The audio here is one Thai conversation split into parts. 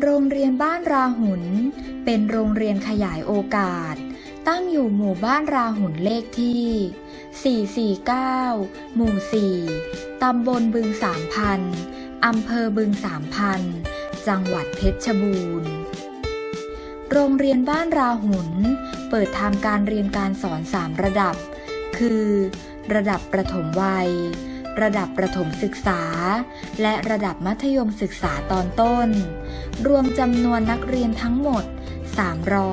โรงเรียนบ้านราหุน เป็นโรงเรียนขยายโอกาส ตั้งอยู่หมู่บ้านราหุนเลขที่ 449 หมู่ 4 ตำบลบึงสามพัน อำเภอบึงสามพัน จังหวัดเพชรบูรณ์ โรงเรียนบ้านราหุน เปิดทำการเรียนการสอน 3 ระดับ คือ ระดับประถมวัย ระดับประถมศึกษา และระดับมัธยมศึกษาตอนต้น รวมจำนวนนักเรียนทั้งหมด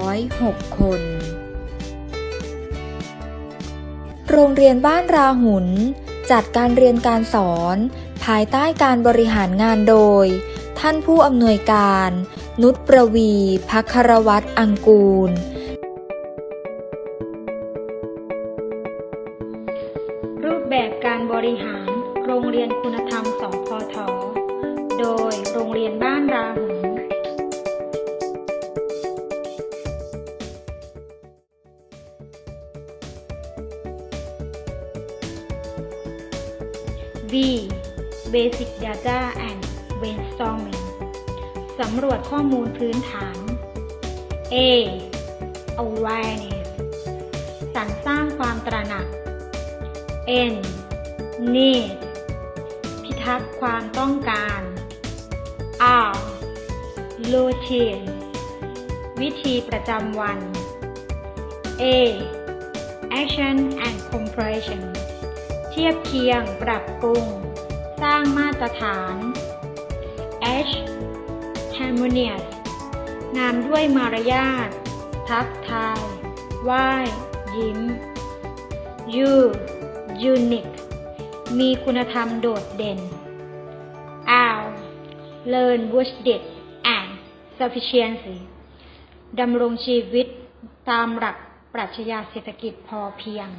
306 คน โรงเรียนบ้านราหุน จัดการเรียนการสอน ภายใต้การบริหารงานโดย ท่านผู้อำนวยการ นุชประวี พัครวัตรอังกูล แบบการบริหาร โรงเรียนคุณธรรมสพท โดยโรงเรียนบ้านราหุน V Basic Data and Brainstorming สำรวจข้อมูลพื้นฐาน A Awareness N need พิทักษ์ความต้องการ R routine วิธีประจำวัน A action and compression เทียบเคียงปรับปรุง สร้างมาตรฐาน H harmonious งามด้วยมารยาท ทักทาย ไหว้ ยิ้ม U unique มีคุณธรรมโดดเด่น L learn wisdom and sufficiency ดำรงชีวิตตามหลักปรัชญาเศรษฐกิจพอเพียง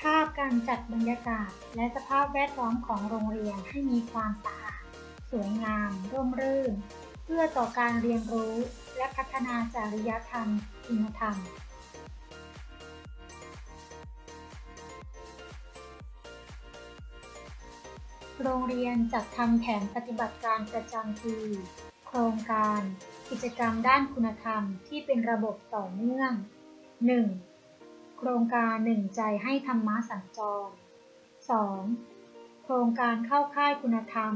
ภาพการจัดบรรยากาศและสภาพแวดล้อมของโรงเรียนให้มีความสะอาด สวยงาม ร่มรื่น เพื่อต่อการเรียนรู้และพัฒนาจริยธรรม คุณธรรม โรงเรียนจัดทำแผนปฏิบัติการประจำปี โครงการ กิจกรรมด้านคุณธรรมที่เป็นระบบต่อเนื่อง 1. โครงการหนึ่งใจให้ธรรมะสัญจร 2. โครงการเข้าค่ายคุณธรรม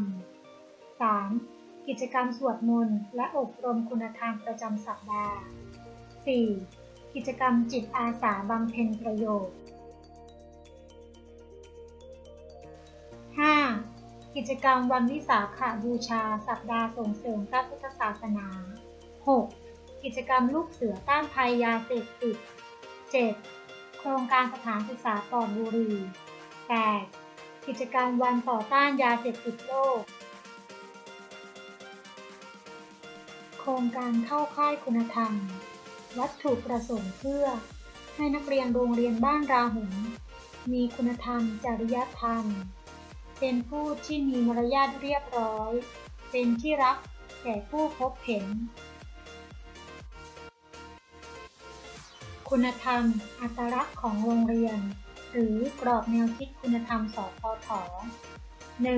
3. กิจกรรมสวดมนต์และอบรมคุณธรรมประจำสัปดาห์ 4. กิจกรรมจิตอาสาบำเพ็ญประโยชน์ 5. กิจกรรมวันวิสาขบูชา สัปดาห์ส่งเสริมพระพุทธศาสนา 6. กิจกรรมลูกเสือต้านภัยยาเสพติด 7. โครงการสถานศึกษาปลอดบุหรี่ 8. กิจกรรมวันต่อต้านยาเสพติดโลก โครงการเข้าค่ายคุณธรรม วัตถุประสงค์เพื่อ ให้นักเรียนโรงเรียนบ้านราหุนมีคุณธรรม จริยธรรม เป็นผู้ที่มีมารยาทเรียบร้อย เป็นที่รักแก่ผู้พบเห็น คุณธรรม อัตลักษณ์ของโรงเรียน หรือกรอบแนวคิดคุณธรรมสพท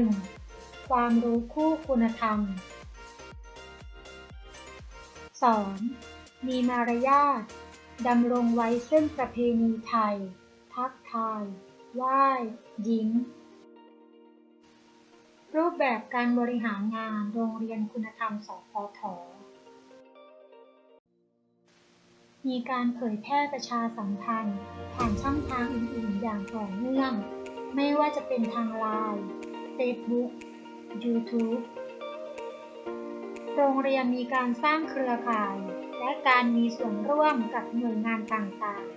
1. ความรู้คู่คุณธรรม 2. มีมารยาทดำรงไว้ซึ่งประเพณีไทย ทักทาย ไหว้ ยิ้ม รูปแบบการบริหารงานโรงเรียนคุณธรรม สพท มีการเผยแพร่ประชาสัมพันธ์ ผ่านช่องทางอื่นๆ อย่างต่อเนื่อง ไม่ว่าจะเป็นทางไลน์ Facebook YouTube โรงเรียนมีการสร้างเครือข่าย และการมีส่วนร่วมกับหน่วยงานต่างๆ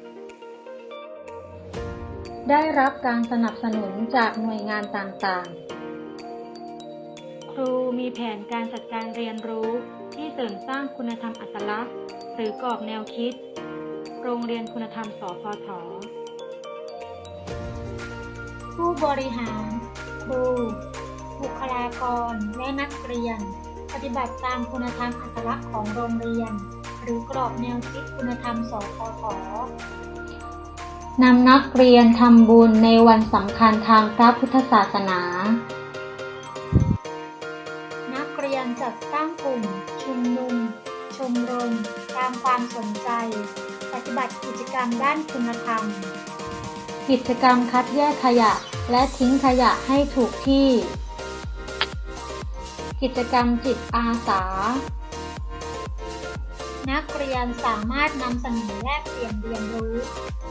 ได้รับการสนับสนุนจากหน่วยงานต่างๆ ครูมีแผนการจัดการเรียนรู้ที่เสริมสร้างคุณธรรมอัตลักษณ์ หรือกรอบแนวคิด โรงเรียนคุณธรรมสพทผู้บริหาร ครู บุคลากร และนักเรียน ปฏิบัติตามคุณธรรมอัตลักษณ์ของโรงเรียน หรือกรอบแนวคิดคุณธรรมสพทนำนักเรียนทำบุญในวันสำคัญทางพระพุทธศาสนา ตั้งกลุ่มรม ตามความสนใจ ปฏิบัติกิจกรรมด้านคุณธรรม กิจกรรมคัดแยกขยะ และทิ้งขยะให้ถูกที่ กิจกรรมจิตอาสา นักเรียนสามารถนำเสนอแลกเปลี่ยนเรียนรู้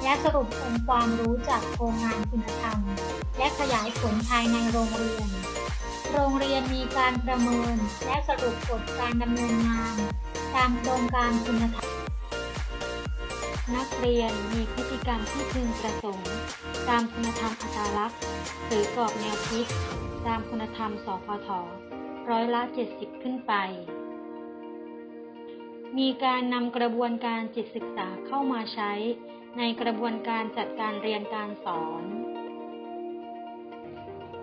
และสรุปองค์ความรู้จากโครงงานคุณธรรม และขยายผลภายในโรงเรียน โรงเรียนมีการประเมิน และสรุปผลการดำเนินงาน ตามโครงการคุณธรรม นักเรียนมีพฤติกรรมที่พึงประสงค์ ตามคุณธรรมอัตลักษณ์ หรือกรอบแนวคิด ตามคุณธรรมสพทร้อยละ 70 ขึ้นไป มีการนำกระบวนการจิตศึกษาเข้ามาใช้ ในกระบวนการจัดการเรียนการสอน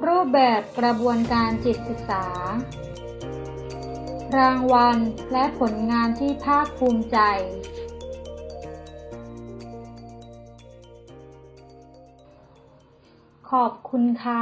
รูปแบบกระบวนการจิตศึกษา รางวัลและผลงานที่ภาคภูมิใจขอบคุณค่ะ